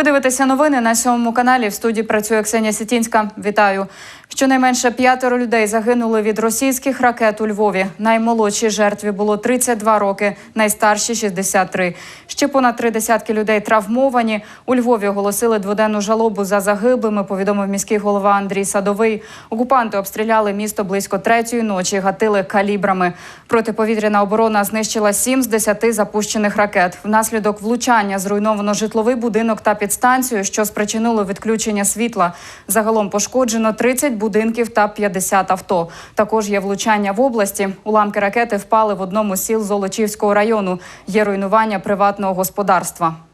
Ви дивитеся новини на сьомому каналі. В студії працює Ксенія Сітінська. Вітаю. Щонайменше п'ятеро людей загинули від російських ракет у Львові. Наймолодшій жертві було 32 роки, найстарші 63. Ще понад три десятки людей травмовані. У Львові оголосили дводенну жалобу за загиблими. Повідомив міський голова Андрій Садовий. Окупанти обстріляли місто близько третьої ночі, гатили калібрами. Протиповітряна оборона знищила сім з десяти запущених ракет. Внаслідок влучання зруйновано житловий будинок та підстанцію, що спричинило відключення світла. Загалом пошкоджено 30 будинків та 50 авто. Також є влучання в області. Уламки ракети впали в одному з сіл Золочівського району. Є руйнування приватного господарства.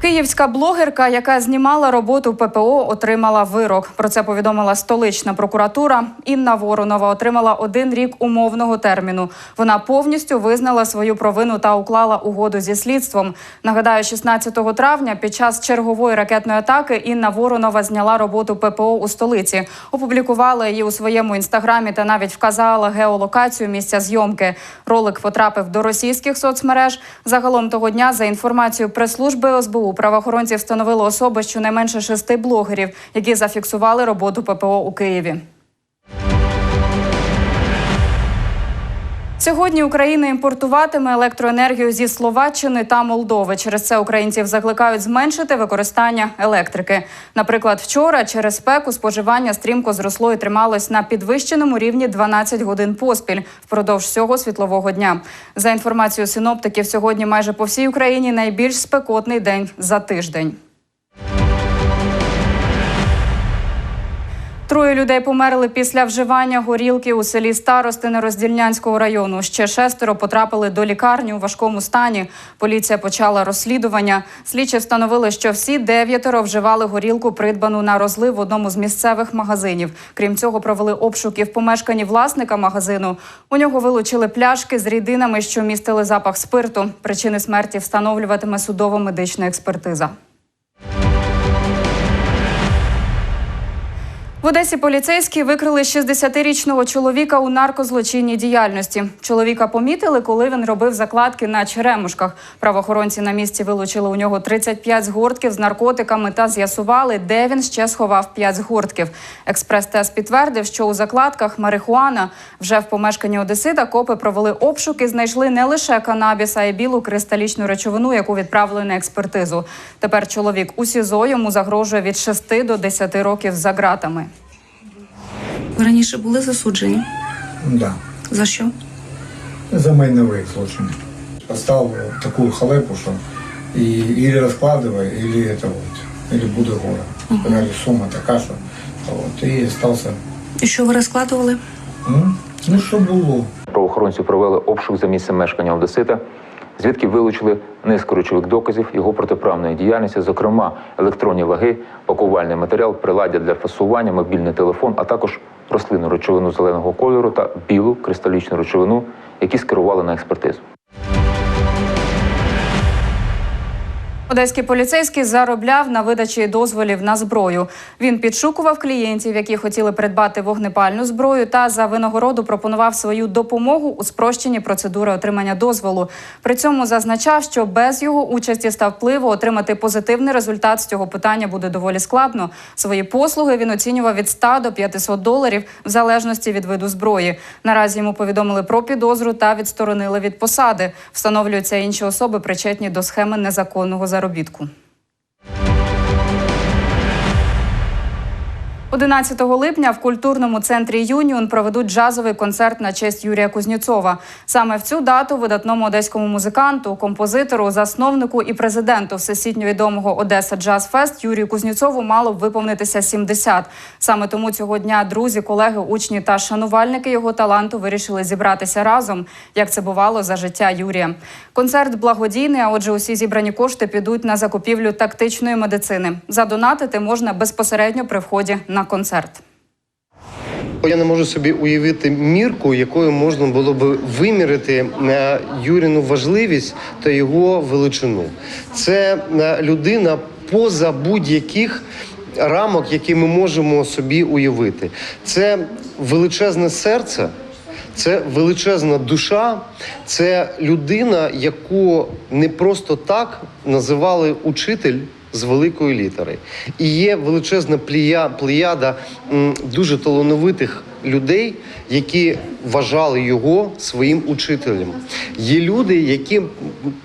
Київська блогерка, яка знімала роботу ППО, отримала вирок. Про це повідомила столична прокуратура. Інна Воронова отримала один рік умовного терміну. Вона повністю визнала свою провину та уклала угоду зі слідством. Нагадаю, 16 травня під час чергової ракетної атаки Інна Воронова зняла роботу ППО у столиці. Опублікувала її у своєму інстаграмі та навіть вказала геолокацію місця зйомки. Ролик потрапив до російських соцмереж. Загалом того дня, за інформацією прес-служби СБУ, правоохоронці встановили особи щонайменше шести блогерів, які зафіксували роботу ППО у Києві. Сьогодні Україна імпортуватиме електроенергію зі Словаччини та Молдови. Через це українців закликають зменшити використання електрики. Наприклад, вчора через спеку споживання стрімко зросло і трималось на підвищеному рівні 12 годин поспіль впродовж всього світлового дня. За інформацією синоптиків, сьогодні майже по всій Україні найбільш спекотний день за тиждень. Людей померли після вживання горілки у селі Старостини Роздільнянського району. Ще шестеро потрапили до лікарні у важкому стані. Поліція почала розслідування. Слідчі встановили, що всі дев'ятеро вживали горілку, придбану на розлив в одному з місцевих магазинів. Крім цього, провели обшуки в помешканні власника магазину. У нього вилучили пляшки з рідинами, що містили запах спирту. Причини смерті встановлюватиме судово-медична експертиза. В Одесі поліцейські викрили 60-річного чоловіка у наркозлочинній діяльності. Чоловіка помітили, коли він робив закладки на черемушках. Правоохоронці на місці вилучили у нього 35 згортків з наркотиками та з'ясували, де він ще сховав 5 згортків. Експрес-тест підтвердив, що у закладках марихуана вже в помешканні Одесита копи провели обшуки, знайшли не лише канабіс, а й білу кристалічну речовину, яку відправили на експертизу. Тепер чоловік у СІЗО йому загрожує від 6 до 10 років за ґратами. Ви раніше були засуджені? Да, За що? за майновые злочины. Поставил такую халепу, что и, или раскладывай, или это вот, или буде горе. Сказали, сумма така, що вот, і стався. І що ви розкладували? М? Ну, що було? Правоохоронці провели обшук за місцем мешкання Одесита, звідки вилучили низку речових доказів його протиправної діяльності, зокрема електронні ваги, пакувальний матеріал, приладдя для фасування, мобільний телефон, а також рослинну речовину зеленого кольору та білу кристалічну речовину, які скерували на експертизу. Одеський поліцейський заробляв на видачі дозволів на зброю. Він підшукував клієнтів, які хотіли придбати вогнепальну зброю, та за винагороду пропонував свою допомогу у спрощенні процедури отримання дозволу. При цьому зазначав, що без його участі та впливу отримати позитивний результат з цього питання буде доволі складно. Свої послуги він оцінював від 100 до 500 доларів в залежності від виду зброї. Наразі йому повідомили про підозру та відсторонили від посади. Встановлюються інші особи, причетні до схеми незаконного заробітку. 11 липня в культурному центрі Юніон проведуть джазовий концерт на честь Юрія Кузнєцова. Саме в цю дату видатному одеському музиканту, композитору, засновнику і президенту всесвітньо відомого Одеса Джаз Фест Юрію Кузнєцову мало б виповнитися 70. Саме тому цього дня друзі, колеги, учні та шанувальники його таланту вирішили зібратися разом, як це бувало за життя Юрія. Концерт благодійний. А отже, усі зібрані кошти підуть на закупівлю тактичної медицини. Задонатити можна безпосередньо при вході на концерт. Я не можу собі уявити мірку, якою можна було б вимірити е, Юріну важливість та його величину. Це е, людина поза будь-яких рамок, які ми можемо собі уявити. Це величезне серце. Це величезна душа, це людина, яку не просто так називали учитель з великої літери. І є величезна плія, плеяда дуже талановитих людей, які вважали його своїм учителем. Є люди, які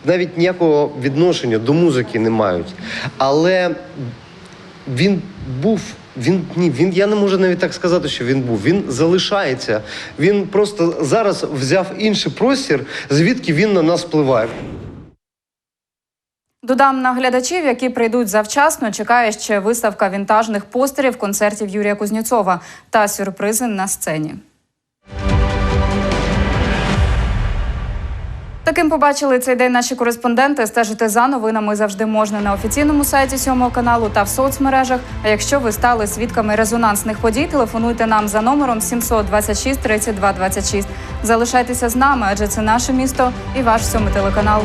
навіть ніякого відношення до музики не мають. Але він був. Він ні, він я не можу навіть так сказати, що він був. Він залишається. Він просто зараз взяв інший простір, звідки він на нас впливає. Додам на глядачів, які прийдуть завчасно, чекає ще виставка вінтажних постерів концертів Юрія Кузнєцова та сюрпризи на сцені. Таким побачили цей день наші кореспонденти. Стежити за новинами завжди можна на офіційному сайті сьомого каналу та в соцмережах. А якщо ви стали свідками резонансних подій, телефонуйте нам за номером 726 32 26. Залишайтеся з нами, адже це наше місто і ваш сьомий телеканал.